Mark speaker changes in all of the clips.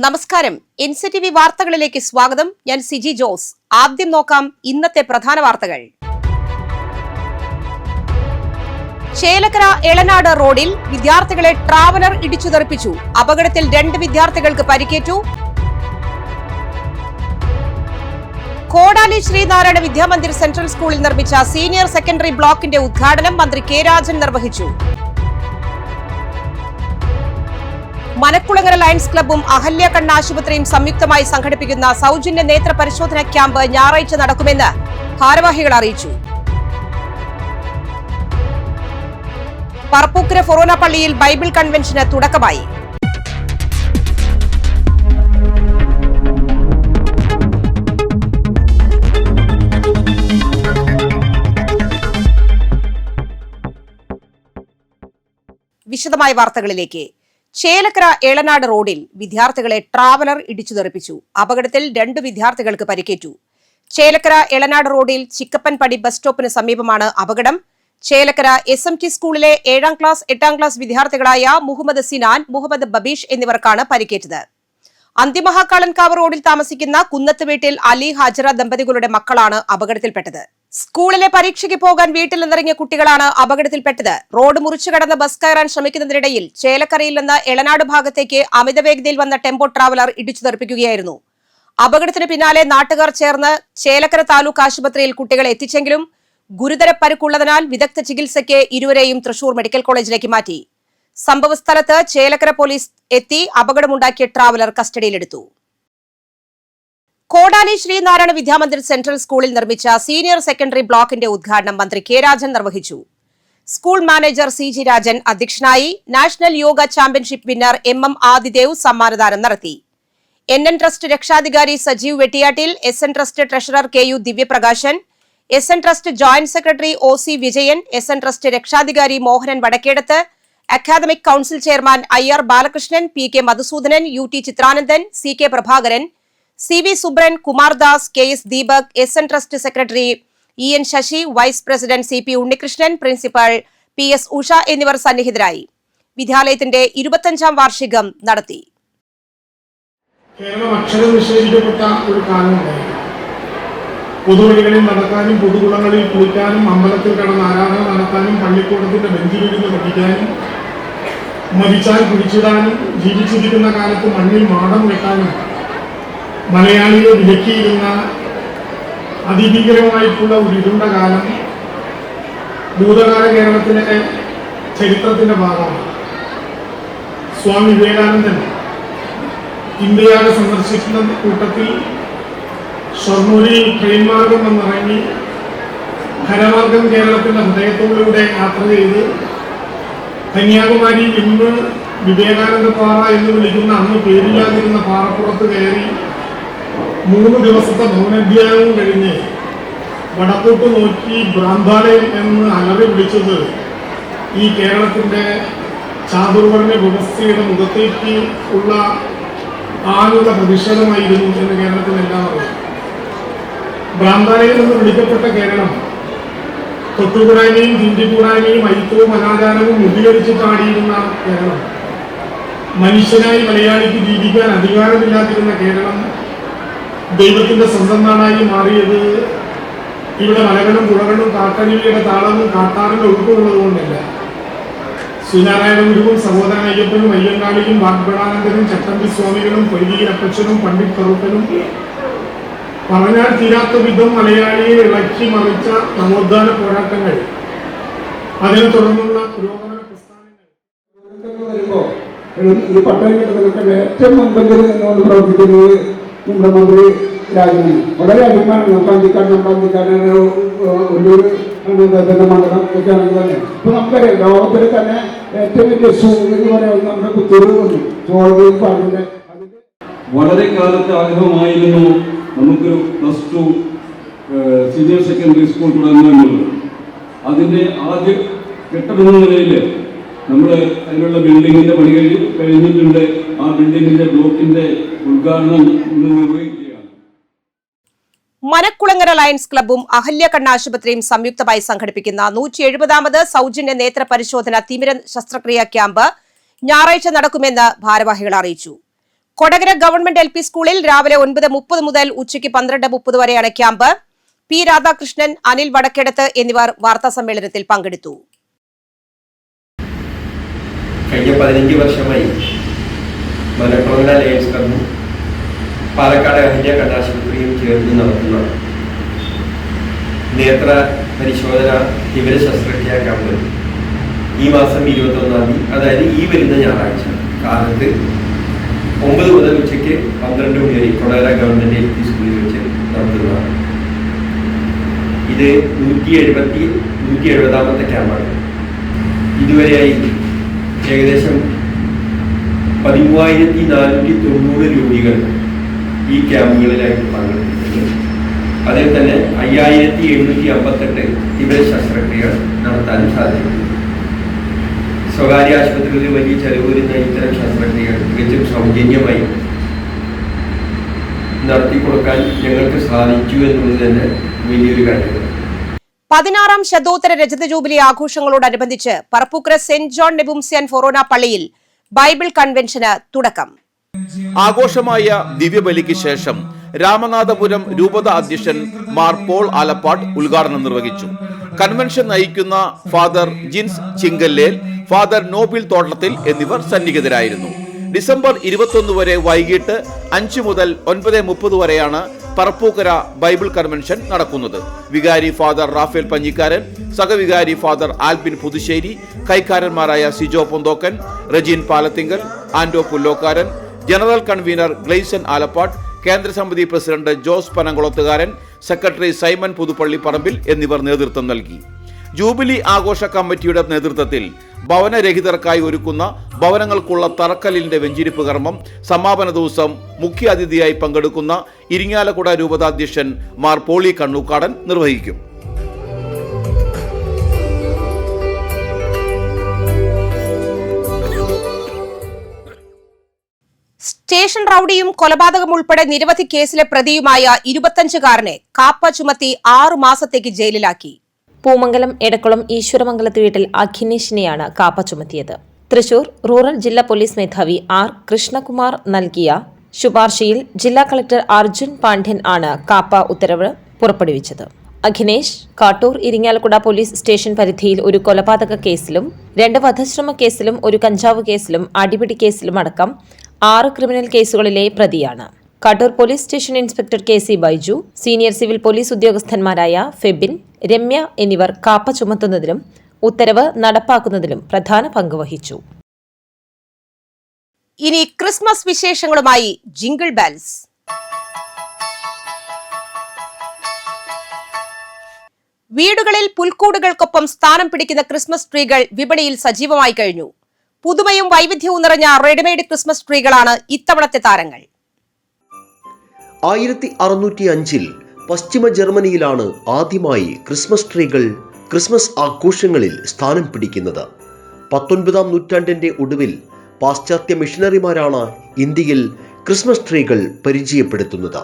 Speaker 1: നമസ്കാരം. N C T V വാർത്തകളിലേക്ക് സ്വാഗതം. ഞാൻ സിജി ജോസ്. ആദ്യം നോക്കാം ഇന്നത്തെ പ്രധാന വാർത്തകൾ. ചേലക്കര എളനാട് റോഡിൽ വിദ്യാർത്ഥികളെ ട്രാവലർ ഇടിച്ചു തെറിപ്പിച്ചു. അപകടത്തിൽ രണ്ട് വിദ്യാർത്ഥികൾക്ക് പരിക്കേറ്റു. കോടാലി ശ്രീനാരായണ വിദ്യാമന്ദിർ സെൻട്രൽ സ്കൂളിൽ നിർമ്മിച്ച സീനിയർ സെക്കൻഡറി ബ്ലോക്കിന്റെ ഉദ്ഘാടനം മന്ത്രി കെ രാജൻ നിർവഹിച്ചു. മനക്കുളങ്ങര ലയൺസ് ക്ലബ്ബും അഹല്യ കണ്ണാശുപത്രിയും സംയുക്തമായി സംഘടിപ്പിക്കുന്ന സൗജന്യ നേത്ര പരിശോധന ക്യാമ്പ് ഞായറാഴ്ച നടക്കുമെന്ന് ഭാരവാഹികൾ അറിയിച്ചു. പറപ്പൂക്കര ഫൊറോന പള്ളിയിൽ ബൈബിൾ കൺവെൻഷന് തുടക്കമായി. വിശദമായ വാർത്തകളിലേക്ക്. ചേലക്കര ഏളനാട് റോഡിൽ വിദ്യാർത്ഥികളെ ട്രാവലർ ഇടിച്ചു തെറിപ്പിച്ചു അപകടത്തിൽ രണ്ട് വിദ്യാർത്ഥികൾക്ക് പരിക്കേറ്റു. ചേലക്കര എളനാട് റോഡിൽ ചിക്കപ്പൻപടി ബസ് സ്റ്റോപ്പിന് സമീപമാണ് അപകടം. ചേലക്കര എസ് എം ടി സ്കൂളിലെ ഏഴാം ക്ലാസ് എട്ടാം ക്ലാസ് വിദ്യാർത്ഥികളായ മുഹമ്മദ് സിനാൻ മുഹമ്മദ് ബബീഷ് എന്നിവർക്കാണ് പരിക്കേറ്റത്. അന്തിമഹാക്കാളൻകാവ് റോഡിൽ താമസിക്കുന്ന കുന്നത്ത് വീട്ടിൽ അലി ഹാജറ ദമ്പതികളുടെ മക്കളാണ് അപകടത്തിൽപ്പെട്ടത്. സ്കൂളിലെ പരീക്ഷയ്ക്ക് പോകാൻ വീട്ടിൽ നിന്നിറങ്ങിയ കുട്ടികളാണ് അപകടത്തിൽപ്പെട്ടത്. റോഡ് മുറിച്ചു കടന്ന് ബസ് കയറാൻ ശ്രമിക്കുന്നതിനിടയിൽ ചേലക്കരയിൽ നിന്ന് എളനാട് ഭാഗത്തേക്ക് അമിത വേഗതയിൽ വന്ന ടെമ്പോ ട്രാവലർ ഇടിച്ചു തെറിപ്പിക്കുകയായിരുന്നു. അപകടത്തിന് പിന്നാലെ നാട്ടുകാർ ചേർന്ന് ചേലക്കര താലൂക്ക് ആശുപത്രിയിൽ കുട്ടികളെ എത്തിച്ചെങ്കിലും ഗുരുതര പരുക്കുള്ളതിനാൽ വിദഗ്ധ ചികിത്സയ്ക്ക് ഇരുവരെയും തൃശൂർ മെഡിക്കൽ കോളേജിലേക്ക് മാറ്റി. സംഭവസ്ഥലത്ത് ചേലക്കര പോലീസ് എത്തി അപകടമുണ്ടാക്കിയ ട്രാവലർ കസ്റ്റഡിയിലെടുത്തു. കോടാലി ശ്രീനാരായണ വിദ്യാമന്ദിർ സെൻട്രൽ സ്കൂളിൽ നിർമ്മിച്ച സീനിയർ സെക്കൻഡറി ബ്ലോക്കിന്റെ ഉദ്ഘാടനം മന്ത്രി കെ രാജൻ നിർവഹിച്ചു. School manager C G Rajan അധ്യക്ഷനായി national yoga championship winner M M Adidev സമ്മാനദാനം നടത്തി. എൻ എൻ ട്രസ്റ്റ് രക്ഷാധികാരി Sajeev Vettiyattil S N trust treasurer K U Divyaprakashan S N trust joint secretary O C Vijayan S N trust രക്ഷാധികാരി Mohanan Vadakkedath academic council chairman I R Balakrishnan P K Madhusoodanan U T Chithranandan C K Prabhakaran C V Subran Kumardas K S Deepak S N trust secretary E N Sasi vice president C P Unnikrishnan principal P S Usha എന്നിവർ സന്നിഹിതരായി. വിദ്യാലയത്തിന്റെ ഇരുപത്തഞ്ചാം വാർഷികം നടത്തി.
Speaker 2: കേരളം അക്ഷരം നിഷേധിക്കപ്പെട്ട ഒരു കാലമുണ്ടായിരുന്നു പൊതുവഴികളിൽ നടക്കാനും പൊതുകുളങ്ങളിൽ കുളിക്കാനും അമ്പലത്തിൽ കടന്ന് ആരാധന നടത്താനും പള്ളിക്കൂടത്തിന്റെ ബെഞ്ചിലിരുന്ന് പഠിക്കാനും മരിച്ചാൽ കുടിച്ചിടാനും ജീവിച്ചിരിക്കുന്ന കാലത്ത് മണ്ണിൽ മാടം വെട്ടാനും മലയാളിയെ വിലക്കിയിരുന്ന അതിഭീകരമായിട്ടുള്ള ഒരു ഇരുണ്ട കാലം ഭൂതകാല കേരളത്തിലെ ചരിത്രത്തിന്റെ ഭാഗമാണ്. സ്വാമി വിവേകാനന്ദൻ ഇന്ത്യയാകെ സന്ദർശിക്കുന്ന കൂട്ടത്തിൽ ഷൊർണൂരിൽ ട്രെയിൻ മാർഗം വന്നിറങ്ങി ഖരമാർഗം കേരളത്തിന്റെ ഹൃദയത്തോടുകൂടെ യാത്ര ചെയ്ത് കന്യാകുമാരിയിൽ ഇന്ന് വിവേകാനന്ദ പാറ എന്ന് വിളിക്കുന്ന അന്ന് പേരില്ലാതിരുന്ന പാറപ്പുറത്ത് കയറി മൂന്ന് ദിവസത്തെ മൗനാധ്യായവും കഴിഞ്ഞ് വടക്കോട്ട് നോക്കി ഭ്രാന്താലയം എന്ന് അലറി വിളിച്ചത് ഈ കേരളത്തിന്റെ ചാതുർവർണ വ്യവസ്ഥയുടെ മുഖത്തേക്ക് ഉള്ള ആളുള്ള പ്രതിഷേധമായിരുന്നു എന്ന് കേരളത്തിലെല്ലാം അറിയാം. ഭ്രാന്താലയം എന്ന് വിളിക്കപ്പെട്ട കേരളം തൊട്ടുകൂടായ്മയും തിണ്ടിക്കൂടായ്മയും ഐത്തവും അനാചാരവും മുതികരിച്ചിട്ടാടിയിരുന്ന കേരളം. മനുഷ്യനായി മലയാളിക്ക് ജീവിക്കാൻ അധികാരമില്ലാതിരുന്ന കേരളം ദൈവത്തിന്റെ സ്വന്തം നാടായി മാറിയത് ഇവിടെ മലകളും പുഴകളും കാട്ടരുവിയുടെ താളവും കാട്ടാറിന്റെ ഒഴുക്കുമുള്ളത് കൊണ്ടല്ല. ശ്രീനാരായണ ഗുരുവും സഹോദരൻ അയ്യപ്പനും അയ്യങ്കാളിയും വാഗ്ബടാനന്ദനും ചട്ടമ്പി സ്വാമികളും പൊയ്കയിൽ അപ്പച്ചനും പണ്ഡിറ്റ് കറുപ്പനും പറഞ്ഞാൽ തീരാത്ത വിധം മലയാളിയെ ഇളക്കി മറിച്ച നവോത്ഥാന പോരാട്ടങ്ങൾ. അതിനെ തുടർന്നുള്ള പുരോഗമന പ്രസ്ഥാനങ്ങൾ.
Speaker 3: ഈ പട്ടയം കിട്ടുന്നതൊക്കെ ഏറ്റവും മുമ്പെങ്കിലും നിന്നുകൊണ്ട് പ്രവർത്തിക്കുന്നത് നമ്മുടെ രാജനാണ് വളരെ അഭിമാനം നമുക്ക് അന്തിക്കാട് നമ്മുടെ അന്തിക്കാട് വലിയൊരു മണ്ഡലം ഒക്കെ ആണെങ്കിൽ തന്നെ. ഇപ്പൊ നമുക്കറിയാം ലോകത്തിൽ തന്നെ ഏറ്റവും വലിയ സൂ എന്ന് പറയുന്നത് നമ്മുടെ പുത്തൂർ വന്നു. ചോളയിൽ പാടിന്റെ
Speaker 4: വളരെ കാലത്തെ ആഗ്രഹമായിരുന്നു നമുക്കൊരു plus two senior secondary school തുടങ്ങുക എന്നുള്ളത്. അതിന്റെ ആദ്യ ഘട്ടമെന്ന നിലയിൽ നമ്മൾ അതിനുള്ള ബിൽഡിങ്ങിന്റെ പണി കഴി കഴിഞ്ഞിട്ടുണ്ട്. ആ ബിൽഡിങ്ങിന്റെ ബ്ലോക്കിന്റെ ഉദ്ഘാടനം ഇന്ന് നിർവഹിക്കുകയാണ്.
Speaker 1: മനക്കുളങ്ങര ലയൺസ് ക്ലബ്ബും അഹല്യ കണ്ണ ആശുപത്രിയും സംയുക്തമായി സംഘടിപ്പിക്കുന്ന നൂറ്റി എഴുപതാമത് സൗജന്യ നേത്ര പരിശോധന തിമിര ശസ്ത്രക്രിയ ക്യാമ്പ് ഞായറാഴ്ച നടക്കുമെന്ന് ഭാരവാഹികൾ അറിയിച്ചു. കൊടകര ഗവൺമെന്റ് എൽ പി സ്കൂളിൽ രാവിലെ ഒൻപത് മുപ്പത് മുതൽ ഉച്ചയ്ക്ക് പന്ത്രണ്ട് മുപ്പത് വരെയാണ് ക്യാമ്പ്. പി രാധാകൃഷ്ണൻ അനിൽ വടക്കെടത്ത് എന്നിവർ വാർത്താ സമ്മേളനത്തിൽ പങ്കെടുത്തു.
Speaker 5: കഴിഞ്ഞ പതിനഞ്ച് വർഷമായി മലപ്പുറം ലയൺസ് ക്ലബും പാലക്കാട് അഹിന്യ കടാശുപത്രിയിൽ ചേർന്ന് നടത്തുന്ന നേത്ര പരിശോധന വിവര ശസ്ത്രക്രിയ ക്യാമ്പ്. ഈ മാസം ഇരുപത്തൊന്നാം തീയതി അതായത് ഈ വരുന്ന ഞായറാഴ്ച കാലത്ത് ഒമ്പത് മുതൽ ഉച്ചയ്ക്ക് പന്ത്രണ്ട് മണി വരെ കൊടകര ഗവൺമെന്റ് എൽ പി സ്കൂളിൽ വെച്ച് നടത്തുന്നതാണ്. ഇത് നൂറ്റി എഴുപത്തി നൂറ്റി എഴുപതാമത്തെ ക്യാമ്പാണ്. ഇതുവരെയായി ഏകദേശം പതിമൂവായിരത്തി നാനൂറ്റി തൊണ്ണൂറ് രോഗികൾ ഈ ക്യാമ്പുകളിലായിട്ട് പങ്കെടുത്തിട്ടുണ്ട്. അതിൽ തന്നെ അയ്യായിരത്തി എണ്ണൂറ്റി അമ്പത്തെട്ട് തീവ്ര ശസ്ത്രക്രിയകൾ നടത്താനും സാധിക്കും. സ്വകാര്യ ആശുപത്രികളിൽ വലിയ ചെലവ് വരുന്ന ഇത്തരം ശസ്ത്രക്രിയകൾ തികച്ചും സൗജന്യമായി നടത്തി കൊടുക്കാൻ ഞങ്ങൾക്ക് സാധിച്ചു എന്നുള്ളത് തന്നെ വലിയൊരു കാര്യമാണ്.
Speaker 1: പതിനാറാം ശതോത്തര രജത jubilee ആഘോഷങ്ങളോടനുബന്ധിച്ച് Parappukkara saint John Nepomucene forane പള്ളിയിൽ ബൈബിൾ കൺവെൻഷന് തുടക്കം.
Speaker 6: ആഘോഷമായ ദിവ്യബലിക്ക് ശേഷം രാമനാഥപുരം രൂപത അധ്യക്ഷൻ മാർ പോൾ ആലപ്പാട് ഉദ്ഘാടനം നിർവഹിച്ചു. കൺവെൻഷൻ നയിക്കുന്ന ഫാദർ ജിൻസ് ചിങ്കല്ലേൽ ഫാദർ നോബിൽ തോട്ടത്തിൽ എന്നിവർ സന്നിഹിതരായിരുന്നു. ഡിസംബർ ഇരുപത്തൊന്ന് വരെ വൈകിട്ട് അഞ്ചു മുതൽ ഒൻപത് മുപ്പത് വരെയാണ് പറപ്പൂക്കര ബൈബിൾ കൺവെൻഷൻ നടക്കുന്നത്. വികാരി ഫാദർ റാഫേൽ പഞ്ഞിക്കാരൻ സഹവികാരി ഫാദർ ആൽബിൻ പുതുശ്ശേരി കൈക്കാരന്മാരായ സിജോ പൊന്തോക്കൻ റജീൻ പാലത്തിങ്കൽ ആൻഡോ പുല്ലോക്കാരൻ ജനറൽ കൺവീനർ ഗ്ലെയ്സൺ ആലപ്പാട് കേന്ദ്രസമിതി പ്രസിഡന്റ് ജോസ് പനങ്കുളത്തുകാരൻ സെക്രട്ടറി സൈമൻ പുതുപ്പള്ളി പറമ്പിൽ എന്നിവർ നേതൃത്വം നൽകി. ജൂബിലി ആഘോഷ കമ്മിറ്റിയുടെ നേതൃത്വത്തിൽ ഭവനരഹിതർക്കായി ഒരുക്കുന്ന ഭവനങ്ങൾക്കുള്ള തറക്കല്ലിന്റെ വെഞ്ചിരിപ്പ് കർമ്മം സമാപന ദിവസം മുഖ്യ അതിഥിയായി പങ്കെടുക്കുന്ന ഇരിങ്ങാലക്കുട രൂപതാധ്യക്ഷൻ മാർ പോളി കണ്ണൂക്കാടൻ നിർവഹിക്കും.
Speaker 1: സ്റ്റേഷൻ റൌഡിയും കൊലപാതകം ഉൾപ്പെടെ നിരവധി കേസിലെ പ്രതിയുമായ ഇരുപത്തഞ്ചുകാരനെ കാപ്പ ചുമത്തി ആറു മാസത്തേക്ക് ജയിലിലാക്കി.
Speaker 7: പൂമംഗലം എടക്കുളം ഈശ്വരമംഗലത്ത് വീട്ടിൽ അഖിനേഷിനെയാണ് കാപ്പ ചുമത്തിയത്. തൃശൂർ റൂറൽ ജില്ലാ പോലീസ് മേധാവി ആർ കൃഷ്ണകുമാർ നൽകിയ ശുപാർശയിൽ ജില്ലാ കളക്ടർ അർജുൻ പാണ്ഡ്യൻ ആണ് കാപ്പ ഉത്തരവ് പുറപ്പെടുവിച്ചത്. അഖിനേഷ് കാട്ടൂർ ഇരിങ്ങാലക്കുട പോലീസ് സ്റ്റേഷൻ പരിധിയിൽ ഒരു കൊലപാതക കേസിലും രണ്ട് വധശ്രമ കേസിലും ഒരു കഞ്ചാവ് കേസിലും അടിപിടി കേസിലും അടക്കം ആറ് ക്രിമിനൽ കേസുകളിലെ പ്രതിയാണ്. Kattoor police station inspector K C Baiju senior civil police ഉദ്യോഗസ്ഥന്മാരായ Febin Ramya എന്നിവർ കാപ്പ ചുമത്തുന്നതിലും ഉത്തരവ് നടപ്പാക്കുന്നതിലും പ്രധാന പങ്ക് വഹിച്ചു.
Speaker 1: ഇനി ക്രിസ്മസ് വിശേഷങ്ങളുമായി ജിംഗിൾ ബാൽസ്. വീടുകളിൽ പുൽക്കൂടുകൾക്കൊപ്പം സ്ഥാനം പിടിക്കുന്ന ക്രിസ്മസ് ട്രീകൾ വിപണിയിൽ സജീവമായി കഴിഞ്ഞു. പുതുമയും വൈവിധ്യവും നിറഞ്ഞ റെഡിമെയ്ഡ് ക്രിസ്മസ് ട്രീകളാണ് ഇത്തവണത്തെ താരങ്ങൾ.
Speaker 8: ആയിരത്തി അറുന്നൂറ്റി അഞ്ചിൽ പശ്ചിമ ജർമ്മനിയിലാണ് ആദ്യമായി ക്രിസ്മസ് ട്രീകൾ ക്രിസ്മസ് ആഘോഷങ്ങളിൽ സ്ഥാനം പിടിക്കുന്നത്. പത്തൊൻപതാം നൂറ്റാണ്ടിന്റെ ഒടുവിൽ പാശ്ചാത്യ മിഷണറിമാരാണ് ഇന്ത്യയിൽ ക്രിസ്മസ് ട്രീകൾ പരിചയപ്പെടുത്തുന്നത്.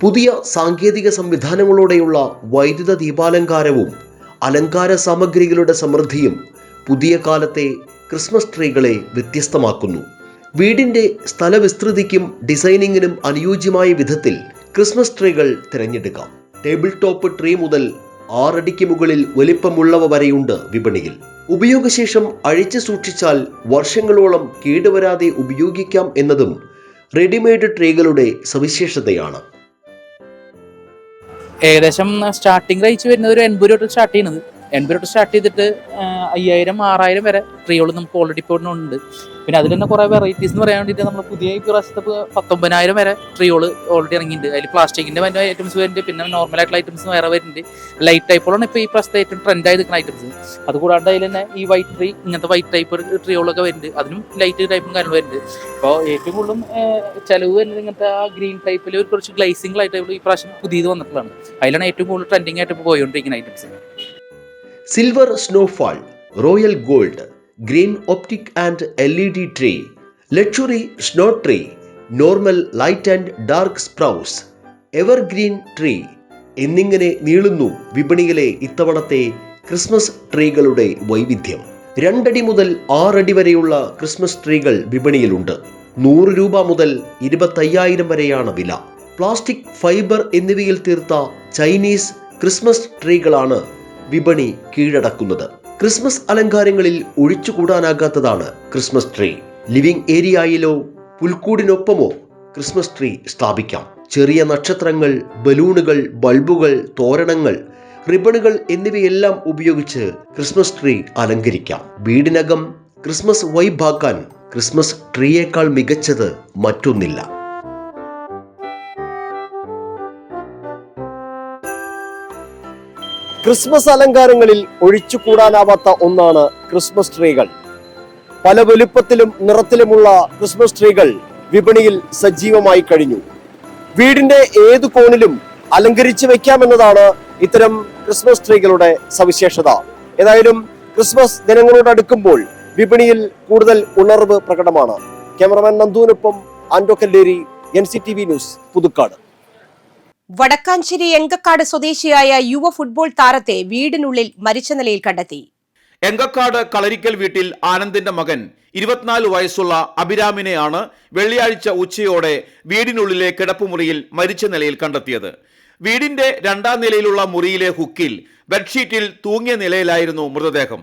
Speaker 8: പുതിയ സാങ്കേതിക സംവിധാനങ്ങളോടെയുള്ള വൈദ്യുത ദീപാലങ്കാരവും അലങ്കാര സാമഗ്രികളുടെ സമൃദ്ധിയും പുതിയ കാലത്തെ ക്രിസ്മസ് ട്രീകളെ വ്യത്യസ്തമാക്കുന്നു. വീടിന്റെ സ്ഥലവിസ്തൃതിക്കും ഡിസൈനിങ്ങിനും അനുയോജ്യമായ വിധത്തിൽ ക്രിസ്മസ് ട്രീകൾ തിരഞ്ഞെടുക്കാം. ടേബിൾ ടോപ്പ് ട്രീ മുതൽ ആറടിക്ക് മുകളിൽ വലിപ്പമുള്ളവ വരെയുണ്ട് വിപണിയിൽ. ഉപയോഗശേഷം അഴിച്ചു സൂക്ഷിച്ചാൽ വർഷങ്ങളോളം കേടുവരാതെ ഉപയോഗിക്കാം എന്നതും റെഡിമെയ്ഡ് ട്രീകളുടെ സവിശേഷതയാണ്.
Speaker 9: ഏകദേശം സ്റ്റാർട്ടിംഗ് റേറ്റ് വരുന്നത് ഒരു എൺപത് രൂപ സ്റ്റാർട്ട് ചെയ്യുന്നത് എൺപത് രൂപ സ്റ്റാർട്ട് ചെയ്തിട്ട് അയ്യായിരം ആറായിരം വരെ ട്രീകൾ നമുക്ക് ഓൾറെഡി ഇപ്പോൾ ഉണ്ട്. പിന്നെ അതിൽ തന്നെ കുറേ വെറൈറ്റീസ് എന്ന് പറയാൻ വേണ്ടിയിട്ട് നമ്മൾ പുതിയ ഈ പ്രാവശ്യത്തെ പത്തൊമ്പതിനായിരം വരെ ട്രീകൾ ഓൾറെഡി ഇറങ്ങിയിട്ടുണ്ട്. അതിൽ പ്ലാസ്റ്റിക്കിന്റെ വരുന്ന ഐറ്റംസ് വരുന്നുണ്ട് പിന്നെ നോർമൽ ആയിട്ടുള്ള ഐറ്റംസ് വേറെ വരുന്നുണ്ട്. ലൈറ്റ് ടൈപ്പുകളാണ് ഇപ്പോൾ ഈ പ്രാവശ്യത്തെ ഏറ്റവും ട്രെൻഡായി നിൽക്കുന്ന ഐറ്റംസ് അതുകൂടാണ്ട് അതിൽ തന്നെ ഈ വൈറ്റ് ട്രീ ഇങ്ങനത്തെ വൈറ്റ് ടൈപ്പ് ട്രീകളൊക്കെ വരുന്നുണ്ട്. അതിനും ലൈറ്റ് ടൈപ്പും കാര്യങ്ങളും വരുന്നുണ്ട്. അപ്പോൾ ഏറ്റവും കൂടുതലും ചെലവ് വരുന്നത് ഇങ്ങനത്തെ ആ ഗ്രീൻ ടൈപ്പിൽ ഒരു കുറച്ച് ഗ്ലൈസിംഗ് ലൈറ്റ് ടൈപ്പിൽ ഈ പ്രാവശ്യം പുതിയത് വന്നിട്ടുള്ളതാണ്. അതിലാണ് ഏറ്റവും കൂടുതൽ ട്രെൻഡിങ് ആയിട്ട് ഇപ്പോൾ പോയിക്കൊണ്ടിരിക്കുന്ന items
Speaker 8: silver snowfall royal gold green optic and L E D tree luxury snow tree normal light and dark spruce evergreen tree എന്നിങ്ങനെ നീളുന്നു വിപണിയിലെ ഇത്തവണത്തെ ക്രിസ്മസ് ട്രീകളുടെ വൈവിധ്യം. രണ്ടടി മുതൽ ആറടി വരെയുള്ള ക്രിസ്മസ് ട്രീകൾ വിപണിയിലുണ്ട്. നൂറ് രൂപ മുതൽ ഇരുപത്തയ്യായിരം വരെയാണ് വില. പ്ലാസ്റ്റിക് ഫൈബർ എന്നിവയിൽ തീർത്ത ചൈനീസ് ക്രിസ്മസ് ട്രീകളാണ് വിപണി കീഴടക്കുന്നത്. ക്രിസ്മസ് അലങ്കാരങ്ങളിൽ ഒഴിച്ചുകൂടാനാകാത്തതാണ് ക്രിസ്മസ് ട്രീ. ലിവിംഗ് ഏരിയയിലോ പുൽക്കൂടിനൊപ്പമോ ക്രിസ്മസ് ട്രീ സ്ഥാപിക്കാം. ചെറിയ നക്ഷത്രങ്ങൾ ബലൂണുകൾ ബൾബുകൾ തോരണങ്ങൾ റിബണുകൾ എന്നിവയെല്ലാം ഉപയോഗിച്ച് ക്രിസ്മസ് ട്രീ അലങ്കരിക്കാം. വീടിനകം ക്രിസ്മസ് വൈബാക്കാൻ ക്രിസ്മസ് ട്രീയേക്കാൾ മികച്ചത് മറ്റൊന്നില്ല.
Speaker 10: ക്രിസ്മസ് അലങ്കാരങ്ങളിൽ ഒഴിച്ചുകൂടാനാവാത്ത ഒന്നാണ് ക്രിസ്മസ് ട്രീകൾ. പല വലുപ്പത്തിലും നിറത്തിലുമുള്ള ക്രിസ്മസ് ട്രീകൾ വിപണിയിൽ സജീവമായി കഴിഞ്ഞു. വീടിന്റെ ഏതു കോണിലും അലങ്കരിച്ചു വെക്കാമെന്നതാണ് ഇത്തരം ക്രിസ്മസ് ട്രീകളുടെ സവിശേഷത. ഏതായാലും ക്രിസ്മസ് ദിനങ്ങളോട് അടുക്കുമ്പോൾ വിപണിയിൽ കൂടുതൽ ഉണർവ് പ്രകടമാണ്. Cameraman നന്ദുവിനൊപ്പം Ando Kalleri N C T V news Puthukkad.
Speaker 1: Vadakkanchery Engakkad സ്വദേശിയായ യുവ ഫുട്ബോൾ താരത്തെ വീടിനുള്ളിൽ മരിച്ച നിലയിൽ കണ്ടെത്തി.
Speaker 6: എങ്കക്കാട് കളരിക്കൽ വീട്ടിൽ ആനന്ദിന്റെ മകൻ ഇരുപത്തിനാല് വയസ്സുള്ള അഭിരാമിനെയാണ് വെള്ളിയാഴ്ച ഉച്ചയോടെ വീടിനുള്ളിലെ കിടപ്പുമുറിയിൽ മരിച്ച നിലയിൽ കണ്ടെത്തിയത്. വീടിന്റെ രണ്ടാം നിലയിലുള്ള മുറിയിലെ ഹുക്കിൽ ബെഡ്ഷീറ്റിൽ തൂങ്ങിയ നിലയിലായിരുന്നു മൃതദേഹം.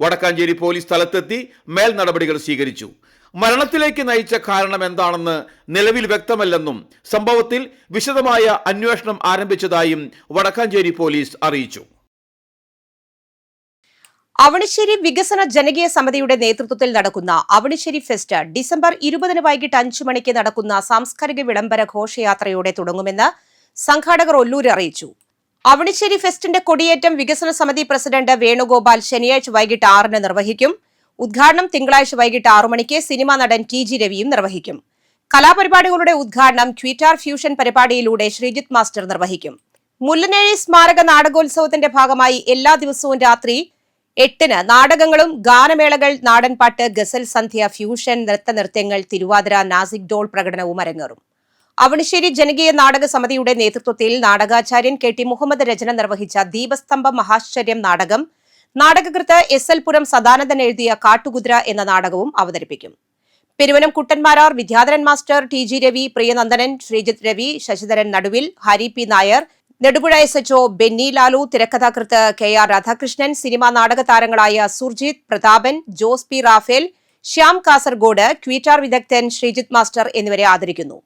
Speaker 6: വടക്കാഞ്ചേരി പോലീസ് സ്ഥലത്തെത്തി മേൽ നടപടികൾ സ്വീകരിച്ചു. മരണത്തിലേക്ക് നയിച്ച കാരണം എന്താണെന്ന് നിലവിൽ വ്യക്തമല്ലെന്നും സംഭവത്തിൽ വിശദമായ അന്വേഷണം ആരംഭിച്ചതായും വടക്കാഞ്ചേരി പോലീസ് അറിയിച്ചു.
Speaker 1: അവണിശ്ശേരി വികസന ജനകീയ സമിതിയുടെ നേതൃത്വത്തിൽ നടക്കുന്ന അവണിശ്ശേരി ഫെസ്റ്റ് ഡിസംബർ ഇരുപതിന് വൈകിട്ട് അഞ്ചു മണിക്ക് നടക്കുന്ന സാംസ്കാരിക വിളംബര ഘോഷയാത്രയോടെ തുടങ്ങുമെന്ന് സംഘാടകർ ഒല്ലൂർ അറിയിച്ചു. അവണിശ്ശേരി ഫെസ്റ്റിന്റെ കൊടിയേറ്റം വികസന സമിതി പ്രസിഡന്റ് വേണുഗോപാൽ ശനിയാഴ്ച വൈകിട്ട് ആറിന് നിർവഹിക്കും. ഉദ്ഘാടനം തിങ്കളാഴ്ച വൈകിട്ട് ആറു മണിക്ക് സിനിമാ നടൻ ടി ജി രവിയും നിർവഹിക്കും. കലാപരിപാടികളുടെ ഉദ്ഘാടനം ട്വിറ്റർ ഫ്യൂഷൻ പരിപാടിയിലൂടെ ശ്രീജിത്ത് മാസ്റ്റർ നിർവഹിക്കും. മുല്ലനേഴി സ്മാരക നാടകോത്സവത്തിന്റെ ഭാഗമായി എല്ലാ ദിവസവും രാത്രി എട്ടിന് നാടകങ്ങളും ഗാനമേളകൾ നാടൻപാട്ട് ഗസൽ സന്ധ്യ ഫ്യൂഷൻ നൃത്തനൃത്യങ്ങൾ തിരുവാതിര നാസിക് ഡോൾ പ്രകടനവും അരങ്ങേറും. അവണിശ്ശേരി ജനകീയ നാടക സമിതിയുടെ നേതൃത്വത്തിൽ നാടകാചാര്യൻ കെ ടി മുഹമ്മദ് രചന നിർവഹിച്ച ദീപസ്തംഭ മഹാശ്ചര്യം നാടകം നാടകകൃത്ത് എസ് എൽ പുരം സദാനന്ദൻ എഴുതിയ കാട്ടുകുതിര എന്ന നാടകവും അവതരിപ്പിക്കും. Peruvanam Kuttanmarar Vidyadharan master T G Ravi Priyanandanan Sreejith Ravi Sasidharan Naduvil Hari P Nair Nedupuzha S H O Benny Lalu തിരക്കഥാകൃത്ത് കെ ആർ രാധാകൃഷ്ണൻ സിനിമാ നാടക താരങ്ങളായ സുർജിത് പ്രതാപൻ ജോസ് പി റാഫേൽ ശ്യാം കാസർഗോഡ് ക്വീറ്റാർ വിദഗ്ധൻ ശ്രീജിത്ത് മാസ്റ്റർ എന്നിവരെ ആദരിക്കുന്നു.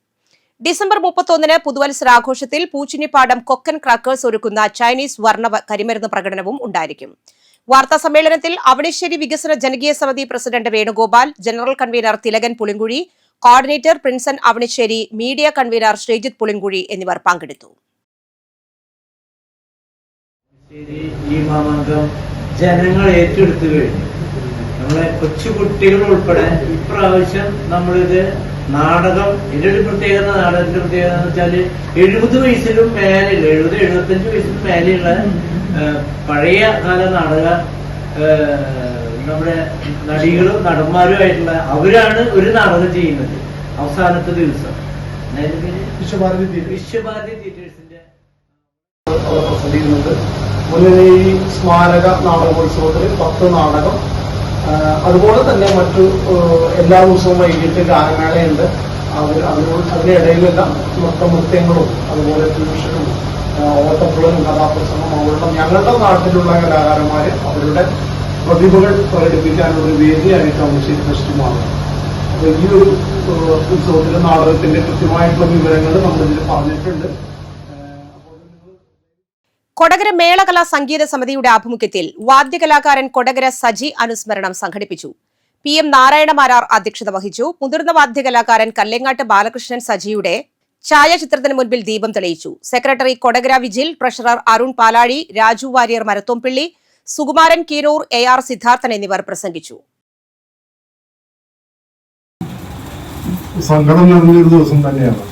Speaker 1: ഡിസംബർ മുപ്പത്തൊന്നിന് പുതുവത്സരാഘോഷത്തിൽ പൂച്ചിനിപ്പാടം കൊക്കൻ ക്രാക്കേഴ്സ് ഒരുക്കുന്ന ചൈനീസ് വർണ കരിമരുന്ന് പ്രകടനവും ഉണ്ടായിരിക്കും. വാർത്താ സമ്മേളനത്തിൽ അവണിശ്ശേരി വികസന ജനകീയ സമിതി president Venugopal general convener Thilakan Pulinkuzhi coordinator Princen Avanissery media convener Sreejith Pulinkuzhi എന്നിവർ പങ്കെടുത്തു.
Speaker 11: ജനങ്ങൾ ഏറ്റെടുത്തു കഴിഞ്ഞു. നമ്മളെ കൊച്ചുകുട്ടികൾ ഉൾപ്പെടെ ഇപ്രാവശ്യം നമ്മളിത് നാടകം ഇതിന്റെ ഒരു പ്രത്യേകത നാടകത്തിന്റെ പ്രത്യേകത എന്ന് വെച്ചാൽ എഴുപത് വയസ്സിലും മേലെയുള്ള എഴുപത് എഴുപത്തഞ്ച് വയസ്സിലും മേലെയുള്ള പഴയ കാല നാടക നമ്മുടെ നടികളും നടന്മാരും ആയിട്ടുള്ള അവരാണ് ഒരു നാടകം ചെയ്യുന്നത് അവസാനത്തെ ദിവസം. വിശ്വഭാരതി വിശ്വഭാരതി തിയേറ്റേഴ്സിന്റെ
Speaker 2: മുല്ലനേരി സ്മാരക നാടകോത്സവത്തിൽ പത്ത് നാടകം അതുപോലെ തന്നെ മറ്റു എല്ലാ ദിവസവും വൈകിട്ട് ഗാനമേളയുണ്ട്. അവർ അതിനോട് അതിനിടയിലെല്ലാം നൃത്തനൃത്യങ്ങളും അതുപോലെ ട്യൂഷനും ഓട്ടപ്പുകളും കഥാപ്രസംഗം അവരുടെ ഞങ്ങളുടെ നാട്ടിലുള്ള കലാകാരന്മാർ അവരുടെ പ്രതിഭകൾ പ്രകടിപ്പിക്കാനുള്ള ഒരു വേദിയായിട്ടാണ് ശരി ഫെസ്റ്റുമാണ് അപ്പോൾ ഈ ഒരു ഉത്സവത്തിന്റെ നാടകത്തിന്റെ കൃത്യമായിട്ടുള്ള വിവരങ്ങൾ നമ്മളിതിൽ പറഞ്ഞിട്ടുണ്ട്.
Speaker 1: കൊടകര മേളകലാ സംഗീത സമിതിയുടെ ആഭിമുഖ്യത്തിൽ വാദ്യകലാകാരൻ കൊടകര സജി അനുസ്മരണം സംഘടിപ്പിച്ചു. പി എം നാരായണമാരാർ അധ്യക്ഷത വഹിച്ചു. മുതിർന്ന വാദ്യകലാകാരൻ കല്ലേങ്ങാട്ട് ബാലകൃഷ്ണൻ സജിയുടെ ഛായാചിത്രത്തിന് മുൻപിൽ ദീപം തെളിയിച്ചു. Secretary Kodakara Vijil treasurer Arun Palazhi Raju Warrier Marathompilly Sukumaran Keeroor A R Siddharthan എന്നിവർ പ്രസംഗിച്ചു.
Speaker 12: സങ്കടം നിറഞ്ഞൊരു ദിവസം തന്നെയാണ്.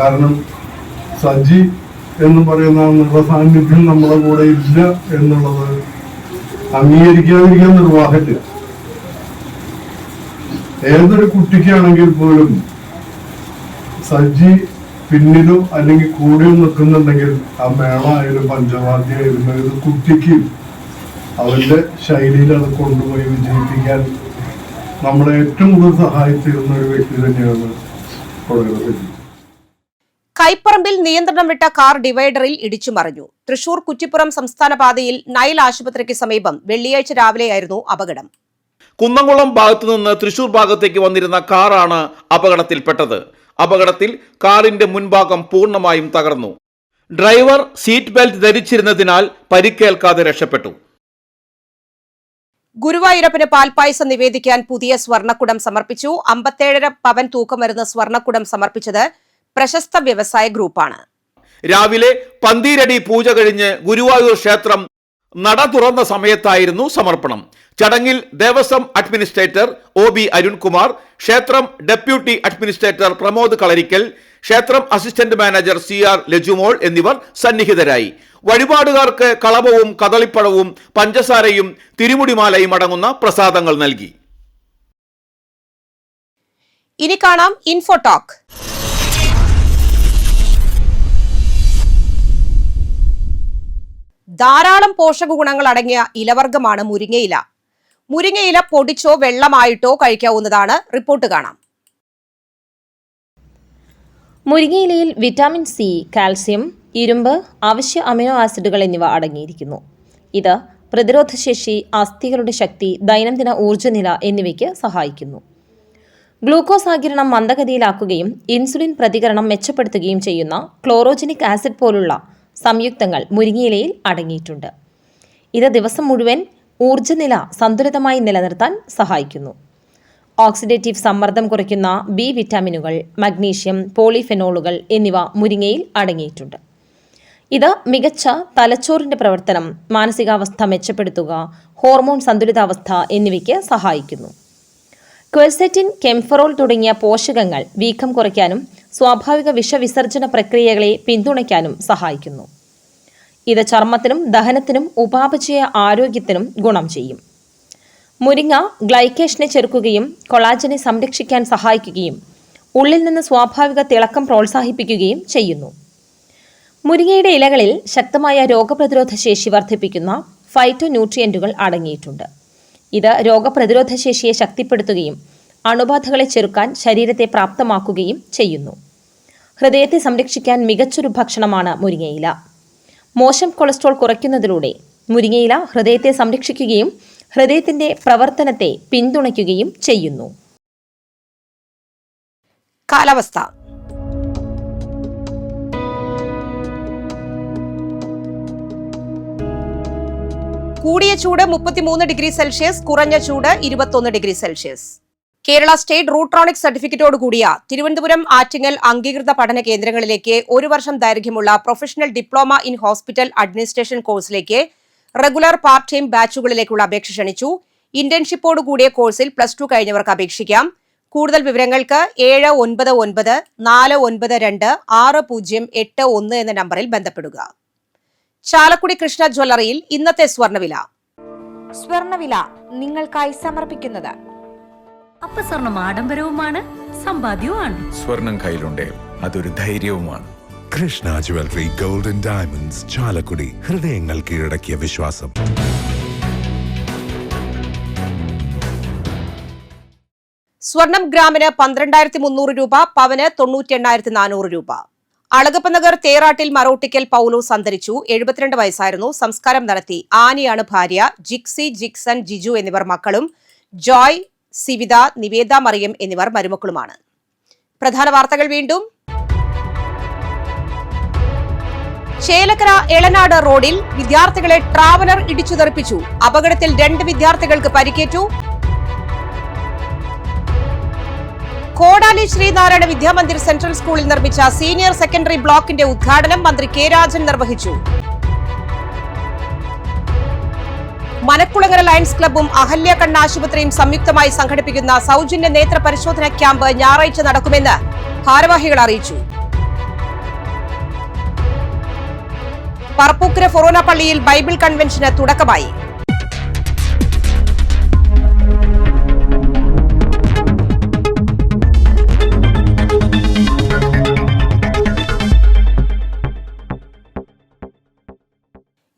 Speaker 12: കാരണം സജി എന്ന് പറയുന്ന ആ നിറസാന്നിധ്യം നമ്മുടെ കൂടെ ഇല്ല എന്നുള്ളത് അംഗീകരിക്കാതിരിക്കാൻ നിർവാഹമില്ല ഏതൊരു കുട്ടിക്കാണെങ്കിൽ പോലും സജി പിന്നിലോ അല്ലെങ്കിൽ കൂടെയോ നിൽക്കുന്നുണ്ടെങ്കിൽ ആ മേള ആയാലും പഞ്ചവാദ്യ ആയാലും ഏത് കുട്ടിക്ക് അവന്റെ ശൈലിയിൽ അത് കൊണ്ടുപോയി വിജയിപ്പിക്കാൻ നമ്മളെ ഏറ്റവും കൂടുതൽ സഹായിച്ചിരുന്ന ഒരു വ്യക്തി തന്നെയാണ് സജി
Speaker 1: കൈപ്പറമ്പിൽ നിയന്ത്രണം വിട്ട കാർ ഡിവൈഡറിൽ ഇടിച്ചു മറിഞ്ഞു. തൃശൂർ കുറ്റിപ്പുറം സംസ്ഥാന പാതയിൽ നൈൽ ആശുപത്രിക്ക് സമീപം വെള്ളിയാഴ്ച രാവിലെയായിരുന്നു അപകടം.
Speaker 6: കുന്നംകുളം ഭാഗത്തുനിന്ന് തൃശൂർ ഭാഗത്തേക്ക് വന്നിരുന്ന കാറാണ് അപകടത്തിൽപ്പെട്ടത്. അപകടത്തിൽ കാറിന്റെ മുൻഭാഗം പൂർണമായും തകർന്നു. ഡ്രൈവർ സീറ്റ് ബെൽറ്റ് ധരിച്ചിരുന്നതിനാൽ പരിക്കേൽക്കാതെ രക്ഷപ്പെട്ടു.
Speaker 1: ഗുരുവായൂരപ്പന് പാൽപ്പായസം നിവേദിക്കാൻ പുതിയ സ്വർണക്കുടം സമർപ്പിച്ചു. അമ്പത്തേഴര പവൻ തൂക്കം വരുന്ന സ്വർണക്കുടം സമർപ്പിച്ചത് പ്രശസ്ത വ്യവസായ ഗ്രൂപ്പാണ്.
Speaker 6: രാവിലെ പന്തീരടി പൂജ കഴിഞ്ഞ് ഗുരുവായൂർ ക്ഷേത്രം നട തുറന്ന സമയത്തായിരുന്നു സമർപ്പണം. ചടങ്ങിൽ Devaswom administrator O B Arunkumar ക്ഷേത്രം ഡെപ്യൂട്ടി അഡ്മിനിസ്ട്രേറ്റർ പ്രമോദ് കളരിക്കൽ ക്ഷേത്രം assistant manager C R Lajumol എന്നിവർ സന്നിഹിതരായി. വഴിപാടുകാർക്ക് കളവവും കദളിപ്പഴവും പഞ്ചസാരയും തിരുമുടിമാലയും അടങ്ങുന്ന പ്രസാദങ്ങൾ നൽകി.
Speaker 1: ഇനി കാണാം ഇൻഫോടോക്ക് ധാരാളം പോഷക ഗുണങ്ങൾ അടങ്ങിയ ഇലവർഗമാണ് മുരിങ്ങയില മുരിങ്ങയില പൊടിച്ചോ വെള്ളമായിട്ടോ കഴിക്കാവുന്നതാണ് റിപ്പോർട്ട് കാണാം.
Speaker 7: മുരിങ്ങയിലയിൽ വിറ്റാമിൻ സി കാൽസ്യം ഇരുമ്പ് അവശ്യ അമിനോ ആസിഡുകൾ എന്നിവ അടങ്ങിയിരിക്കുന്നു. ഇത് പ്രതിരോധശേഷി അസ്ഥികളുടെ ശക്തി ദൈനംദിന ഊർജനില എന്നിവയ്ക്ക് സഹായിക്കുന്നു. ഗ്ലൂക്കോസ് ആകിരണം മന്ദഗതിയിലാക്കുകയും ഇൻസുലിൻ പ്രതികരണം മെച്ചപ്പെടുത്തുകയും ചെയ്യുന്ന ക്ലോറോജനിക് ആസിഡ് പോലുള്ള സംയുക്തങ്ങൾ മുരിങ്ങയിലയിൽ അടങ്ങിയിട്ടുണ്ട്. ഇത് ദിവസം മുഴുവൻ ഊർജനില സന്തുലിതമായി നിലനിർത്താൻ സഹായിക്കുന്നു. ഓക്സിഡേറ്റീവ് സമ്മർദ്ദം കുറയ്ക്കുന്ന ബി വിറ്റാമിനുകൾ മഗ്നീഷ്യം പോളിഫെനോളുകൾ എന്നിവ മുരിങ്ങയിൽ അടങ്ങിയിട്ടുണ്ട്. ഇത് മികച്ച തലച്ചോറിന്റെ പ്രവർത്തനം മാനസികാവസ്ഥ മെച്ചപ്പെടുത്തുക ഹോർമോൺ സന്തുലിതാവസ്ഥ എന്നിവയ്ക്ക് സഹായിക്കുന്നു. ക്വെർസെറ്റിൻ കെംഫറോൾ തുടങ്ങിയ പോഷകങ്ങൾ വീക്കം കുറയ്ക്കാനും സ്വാഭാവിക വിഷവിസർജന പ്രക്രിയകളെ പിന്തുണയ്ക്കാനും സഹായിക്കുന്നു. ഇത് ചർമ്മത്തിനും ദഹനത്തിനും ഉപാപചയ ആരോഗ്യത്തിനും ഗുണം ചെയ്യും. മുരിങ്ങ ഗ്ലൈക്കേഷനെ ചെറുക്കുകയും കൊളാജനെ സംരക്ഷിക്കാൻ സഹായിക്കുകയും ഉള്ളിൽ നിന്ന് സ്വാഭാവിക തിളക്കം പ്രോത്സാഹിപ്പിക്കുകയും ചെയ്യുന്നു. മുരിങ്ങയുടെ ഇലകളിൽ ശക്തമായ രോഗപ്രതിരോധ ശേഷി വർദ്ധിപ്പിക്കുന്ന ഫൈറ്റോ ന്യൂട്രിയന്റുകൾ അടങ്ങിയിട്ടുണ്ട്. ഇത് രോഗപ്രതിരോധ ശേഷിയെ ശക്തിപ്പെടുത്തുകയും അണുബാധകളെ ചെറുക്കാൻ ശരീരത്തെ പ്രാപ്തമാക്കുകയും ചെയ്യുന്നു. ഹൃദയത്തെ സംരക്ഷിക്കാൻ മികച്ചൊരു ഭക്ഷണമാണ് മുരിങ്ങയില. മോശം കൊളസ്ട്രോൾ കുറയ്ക്കുന്നതിലൂടെ മുരിങ്ങയില ഹൃദയത്തെ സംരക്ഷിക്കുകയും ഹൃദയത്തിന്റെ പ്രവർത്തനത്തെ പിന്തുണയ്ക്കുകയും ചെയ്യുന്നു.
Speaker 1: കാലാവസ്ഥ കൂടിയ ചൂട് മുപ്പത്തിമൂന്ന് ഡിഗ്രി സെൽഷ്യസ് കുറഞ്ഞ ചൂട് ഇരുപത്തൊന്ന് degree Celsius. Kerala state Rutronix സർട്ടിഫിക്കറ്റോട് കൂടിയ തിരുവനന്തപുരം ആറ്റിങ്ങൽ അംഗീകൃത പഠന കേന്ദ്രങ്ങളിലേക്ക് ഒരു വർഷം ദൈർഘ്യമുള്ള professional diploma in hospital administration കോഴ്സിലേക്ക് റെഗുലർ പാർട്ട് ടൈം ബാച്ചുകളിലേക്കുള്ള അപേക്ഷ ക്ഷണിച്ചു. ഇന്റേൺഷിപ്പോട് കൂടിയ കോഴ്സിൽ പ്ലസ് ടു കഴിഞ്ഞവർക്ക് അപേക്ഷിക്കാം. കൂടുതൽ വിവരങ്ങൾക്ക് ഏഴ് ഒൻപത് ഒൻപത് നാല് ഒൻപത് രണ്ട് ആറ് പൂജ്യം എട്ട് ഒന്ന് എന്ന നമ്പറിൽ ബന്ധപ്പെടുക. ചാലക്കുടി കൃഷ്ണ ജ്വല്ലറിയിൽ ഇന്നത്തെ സ്വർണവില
Speaker 13: സ്വർണവില നിങ്ങൾക്കായി സമർപ്പിക്കുന്നത്.
Speaker 14: അപ്പൊ സ്വർണം ആഡംബരവുമാണ് സമ്പാദ്യവുമാണ്.
Speaker 15: സ്വർണം കയ്യിലുണ്ടേ അതൊരു ധൈര്യവുമാണ്.
Speaker 16: Krishna jewellery golden diamonds Chalakudy. ഹൃദയങ്ങൾ കീഴടക്കിയ വിശ്വാസം.
Speaker 1: സ്വർണം ഗ്രാമിന് പന്ത്രണ്ടായിരത്തി മുന്നൂറ് രൂപ പവന് തൊണ്ണൂറ്റി എണ്ണായിരത്തി നാനൂറ് രൂപ. അളഗപ്പ നഗർ തേറാട്ടിൽ മറോട്ടിക്കൽ പൌലോസ് അന്തരിച്ചു. എഴുപത്തിരണ്ട് വയസ്സായിരുന്നു. സംസ്കാരം നടത്തി. ആനിയാണ് ഭാര്യ. ജിക്സി ജിക്സൺ ജിജു എന്നിവർ മക്കളും. ജോയ് സിവിത നിവേദ മറിയം എന്നിവർ മരുമക്കളുമാണ്. പ്രധാന വാർത്തകൾ വീണ്ടും. ചേലക്കര എളനാട് റോഡിൽ വിദ്യാർത്ഥികളെ ട്രാവലർ ഇടിച്ചു തെറിപ്പിച്ചു അപകടത്തിൽ രണ്ട് വിദ്യാർത്ഥികൾക്ക് പരിക്കേറ്റു. കോടാലി ശ്രീനാരായണ വിദ്യാമന്ദിർ സെൻട്രൽ സ്കൂളിൽ നിർമ്മിച്ച സീനിയർ സെക്കൻഡറി ബ്ലോക്കിന്റെ ഉദ്ഘാടനം മന്ത്രി കെ രാജൻ നിർവഹിച്ചു. മനക്കുളങ്ങര ലയൺസ് ക്ലബും അഹല്യ കണ്ണാശുപത്രിയും സംയുക്തമായി സംഘടിപ്പിക്കുന്ന സൗജന്യ നേത്ര പരിശോധന ക്യാമ്പ് ഞായറാഴ്ച നടക്കുമെന്ന് ഭാരവാഹികൾ അറിയിച്ചു. പറപ്പൂക്കര ഫൊറോന പള്ളിയിൽ ബൈബിൾ കൺവെൻഷന് തുടക്കമായി.